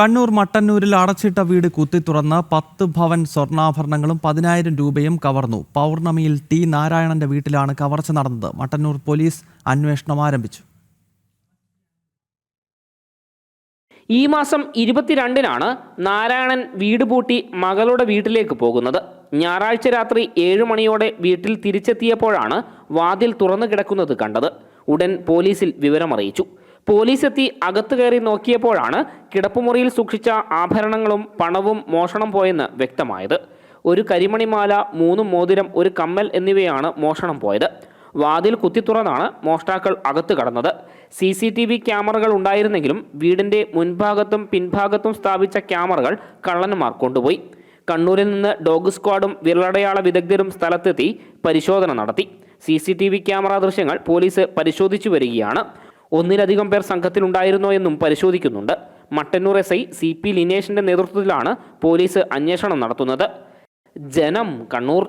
കണ്ണൂർ മട്ടന്നൂരിൽ അടച്ചിട്ട വീട് കുത്തിത്തുറന്ന് പത്ത് ഭവൻ സ്വർണാഭരണങ്ങളും പതിനായിരം രൂപയും കവർന്നു. പൗർണമിയിൽ ടി നാരായണന്റെ വീട്ടിലാണ് കവർച്ച നടന്നത്. മട്ടന്നൂർ പോലീസ് അന്വേഷണം ആരംഭിച്ചു. ഈ മാസം ഇരുപത്തിരണ്ടിനാണ് നാരായണൻ വീട് പൂട്ടി മകളുടെ വീട്ടിലേക്ക് പോകുന്നത്. ഞായറാഴ്ച രാത്രി ഏഴു മണിയോടെ വീട്ടിൽ തിരിച്ചെത്തിയപ്പോഴാണ് വാതിൽ തുറന്നു കിടക്കുന്നത് കണ്ടത്. ഉടൻ പോലീസിൽ വിവരമറിയിച്ചു. പോലീസ് എത്തി അകത്ത് കയറി നോക്കിയപ്പോഴാണ് കിടപ്പുമുറിയിൽ സൂക്ഷിച്ച ആഭരണങ്ങളും പണവും മോഷണം പോയെന്ന് വ്യക്തമായത്. ഒരു കരിമണിമാല മൂന്ന് മോതിരം ഒരു കമ്മൽ എന്നിവയാണ് മോഷണം പോയത്. വാതിൽ കുത്തി തുറന്നാണ് മോഷ്ടാക്കൾ അകത്ത് കടന്നത്. സി സി ടി വി ക്യാമറകൾ ഉണ്ടായിരുന്നെങ്കിലും വീടിന്റെ മുൻഭാഗത്തും പിൻഭാഗത്തും സ്ഥാപിച്ച ക്യാമറകൾ കള്ളന്മാർ കൊണ്ടുപോയി. കണ്ണൂരിൽ നിന്ന് ഡോഗ് സ്ക്വാഡും വിരലടയാള വിദഗ്ധരും സ്ഥലത്തെത്തി പരിശോധന നടത്തി. സി ക്യാമറ ദൃശ്യങ്ങൾ പോലീസ് പരിശോധിച്ചു വരികയാണ്. ഒന്നിലധികം പേർ സംഘത്തിലുണ്ടായിരുന്നോ എന്നും പരിശോധിക്കുന്നുണ്ട്. Mattannur S I C P ലിനേഷിന്റെ നേതൃത്വത്തിലാണ് പോലീസ് അന്വേഷണം നടത്തുന്നത്. ജനം കണ്ണൂർ